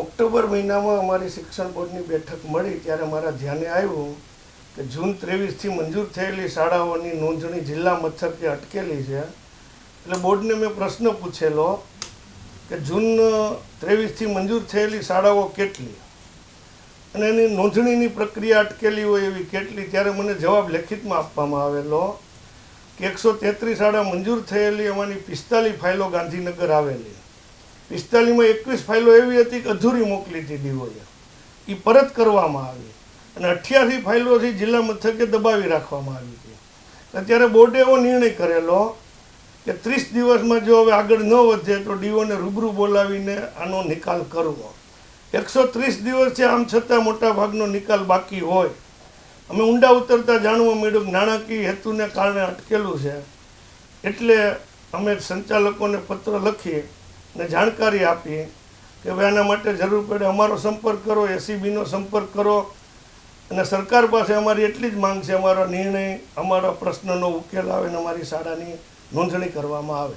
October મહિનામાં અમારી શિક્ષણ બોર્ડની બેઠક મળી ત્યારે મારા ધ્યાને આવ્યું કે જૂન ત્રેવીસથી મંજૂર થયેલી શાળાઓની નોંધણી જિલ્લા મથકે અટકેલી છે. એટલે બોર્ડને મેં પ્રશ્ન પૂછેલો કે જૂન ત્રેવીસથી મંજૂર થયેલી શાળાઓ કેટલી? અને એની નોંધણીની પ્રક્રિયા અટકેલી હોય એવી કેટલી? ત્યારે મને જવાબ લેખિતમાં આપવામાં આવેલો કે એકસો તેત્રીસ શાળા મંજૂર થયેલી, એમાંની પિસ્તાલીસ ફાઇલો ગાંધીનગર આવેલી. પિસ્તાલીસમાં એકવીસ ફાઇલો એવી હતી કે અધૂરી મોકલી હતી ડીઓએ એ પરત કરવામાં આવી અને અઠ્યાસી ફાઇલોથી જિલ્લા મથકે દબાવી રાખવામાં આવી હતી. અત્યારે ત્યારે બોર્ડે એવો નિર્ણય કરેલો કે ત્રીસ દિવસમાં જો હવે આગળ ન વધે તો ડીઓને રૂબરૂ બોલાવીને આનો નિકાલ કરવો. એકસો ત્રીસ દિવસ છે, આમ છતાં મોટા ભાગનો નિકાલ બાકી હોય. અમે ઊંડા ઉતરતા જાણવા મળ્યું નાણાકીય હેતુને કારણે અટકેલું છે. એટલે અમે સંચાલકોને પત્ર લખી ને જાણકારી આપીએ કે ભાઈ આના માટે જરૂર પડે અમારો સંપર્ક કરો એસીબીનો સંપર્ક કરો. અને સરકાર પાસે અમારી એટલી જ માંગ છે, અમારો નિર્ણય, અમારા પ્રશ્નનો ઉકેલ આવે ને અમારી શાળાની નોંધણી કરવામાં આવે.